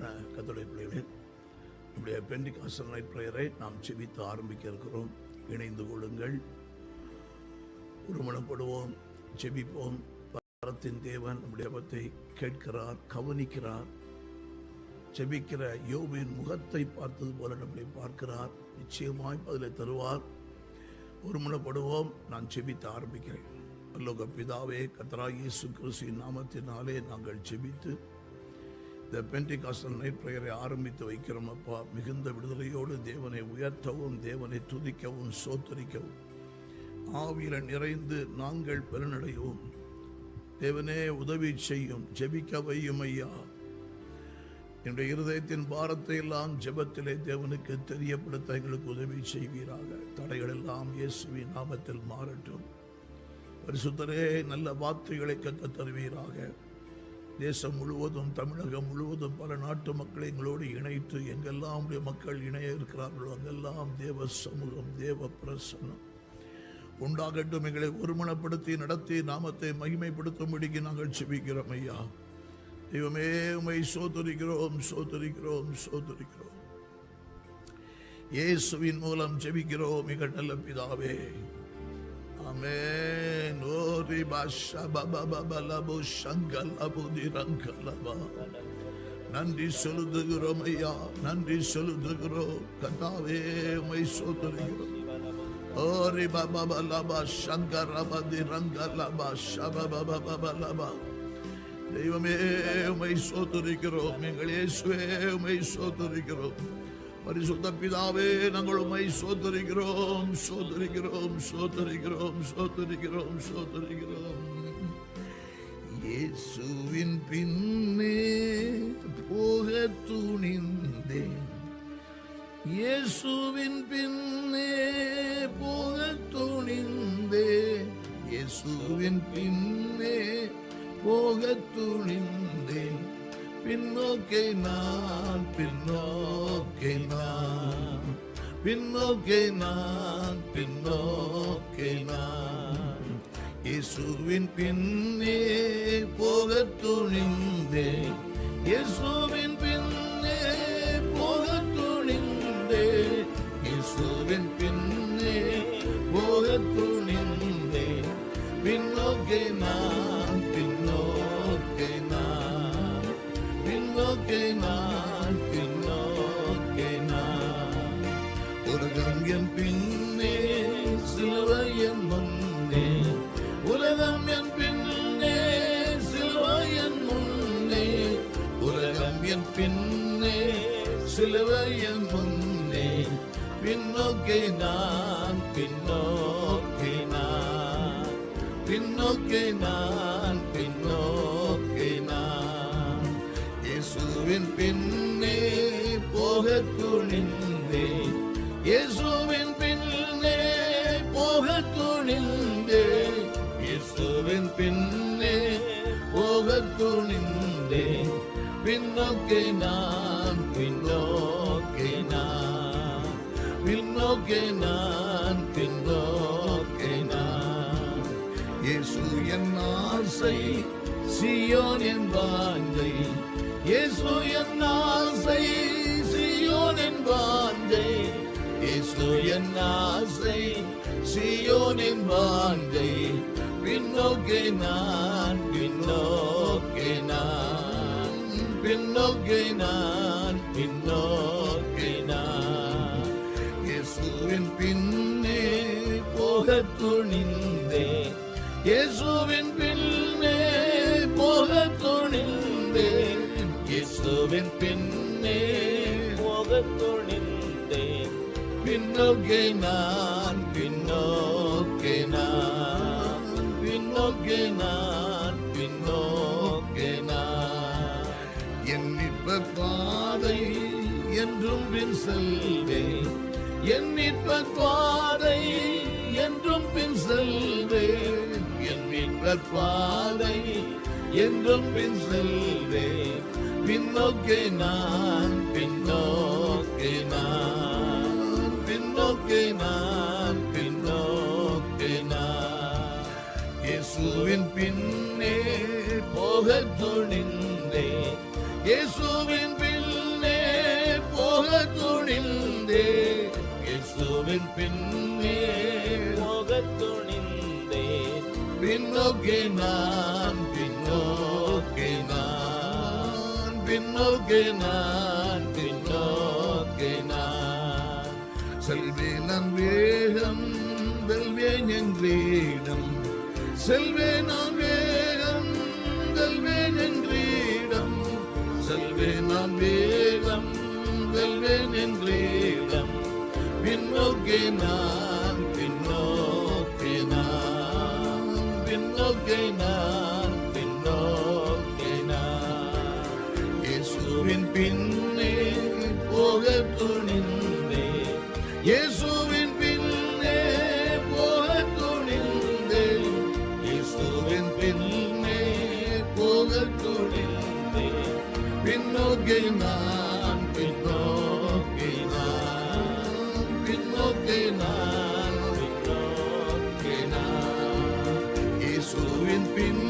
அன்பான கத்தோடைய பிள்ளைகளே நம்முடைய பெண்டிகாசல் நைட் ப்ரேயரை நாம் செவித்து ஆரம்பிக்க இருக்கிறோம். இணைந்து கொள்ளுங்கள். ஒருமனப்படுவோம் செபிப்போம். பரத்தின் தேவன் நம்முடைய பத்தை கேட்கிறார் கவனிக்கிறார். செபிக்கிற யோபின் முகத்தை பார்த்தது போல நம்மளை பார்க்கிறார். நிச்சயமாய் பதிலை தருவார். ஒருமனப்படுவோம் நான் செபித்து ஆரம்பிக்கிறேன். அல்லோக பிதாவே கத்ரா இயேசு கிறிஸ்துவின் நாமத்தினாலே நாங்கள் செபித்து இந்த பெண்டிகாஸ்டல் நைட் பிரேயரை ஆரம்பித்து வைக்கிறோம் அப்பா. மிகுந்த விடுதலையோடு தேவனை உயர்த்தவும் தேவனை துதிக்கவும் சோத்தரிக்கவும். ஆவியில் நிறைந்து நாங்கள் பலனடையவும் தேவனே உதவி செய்யும் ஜெபிக்க வையும் ஐயா. என்னுடைய இருதயத்தின் பாரத்தை எல்லாம் ஜெபத்திலே தேவனுக்கு தெரியப்படுத்த எங்களுக்கு உதவி செய்வீராக. தடைகள் எல்லாம் இயேசுவின் நாமத்தில் மாறட்டும். பரிசுத்தரே நல்ல வார்த்தைகளை கற்று தருவீராக. தேசம் முழுவதும் தமிழகம் முழுவதும் பல நாட்டு மக்களை எங்களோடு இணைத்து எங்கெல்லாம் உடைய மக்கள் இணைய இருக்கிறார்களோ அங்கெல்லாம் தேவ சமூகம் தேவ பிரசனம் உண்டாகட்டும் எங்களை ஒருமனப்படுத்தி நடத்தி நாமத்தை மகிமைப்படுத்தும்படிக்கு நாங்கள் செபிக்கிறோம் ஐயா. தெய்வமே உமை சோதரிக்கிறோம் சோதரிக்கிறோம் சோதரிக்கிறோம் இயேசுவின் மூலம் செபிக்கிறோம் மிக நல்ல பிதாவே. ஆமே நோ நன்றி செலுத்துகிறோம் ஐயா நன்றி செலுத்துகிறோம் கதாவே உமை சோதரிக்கிறோம் ஓரி பாபா லபா சங்கர் அபதி ரங்கலபா ஷபா பாபா பாபா லபா தெய்வமே உமை சோதரிக்கிறோம் எங்கள் இயேசுவே உமை சோதரிக்கிறோம் பரிசுத்த பிதாவே நாங்கள் உண்மை சோதரிக்கிறோம் சோதரிக்கிறோம் சோதரிக்கிறோம் சோதரிக்கிறோம் சோதரிக்கிறோம் இயேசுவின் பின்னே போக துணிந்தேன். இயேசுவின் பின்னே போக துணிந்தேன். இயேசுவின் பின்னே போக துணிந்தேன். பின்னோக்கே நான் பின்னோ பின்னோக்கே நான் பின்னோக்கே நான் இயேசுவின் பின்னே போக துணிந்தேன். இயேசுவின் பின் நான் பின்னோக்கே நான். பின்னோக்கே நான் பின்னோக்கே நான். இயேசுவின் பின்னே போக துணிந்தேன் இயேசுவின் பின்னே போக துணிந்தேன் இயேசுவின் பின்னே போக துணிந்தேன் பின்னோக்கே நான் பின்னோ பின்னோக்கே நான் பின்னோக்கே நான் இயேசு என் ஆசை சியோன் என் வாஞ்சை இயேசு என் ஆசை சியோன் என் வாஞ்சை இயேசு என் ஆசை சியோன் என் வாஞ்சை பின்னோக்கே நான் பின்னோக்கே நான் பின்னோக்கே நான் இயேசுவின் பின்னே போக துணிந்தேன் இயேசுவின் பின்னே போக துணிந்தேன் இயேசுவின் பின்னே போக துணிந்தேன் பின்னோக்கே நான் பின்னோக்கே நான். பின்னோக்கே நான் பின்னோக்கே நான். என் மீட்பர் பாதை என்றும் பின் செல்வேன். என் மீட்பர் பாதை என்றும் பின் செல்வே. என் பாதை என்றும் பின் செல்வே. பின்னோக்கே நான் பின்னோக்கே நான் பின்னோக்கே நான். இயேசுவின் பின்னே போகத் துணிந்தேன் பின்னோக்கி நான் பின்னோக்கி நான் பின்னோக்கி நான் பின்னோக்கி நான். செல்வேன் நான் வேகம் வெல்வேன் எங்கிரீடம் செல்வேன் நான் நான் பின்னோக்கி நான் பின்னோக்கி நான் பின்னோக்கி நான். இயேசுவின் பின்னே போக துணிந்தே. இயேசுவின் பின்னே போக துணிந்தே. இயேசுவின் பின்னே போக துணிந்தே. பின்னோக்கி நான் நான் பின்னோக்கி நான் இயேசுவின் பின்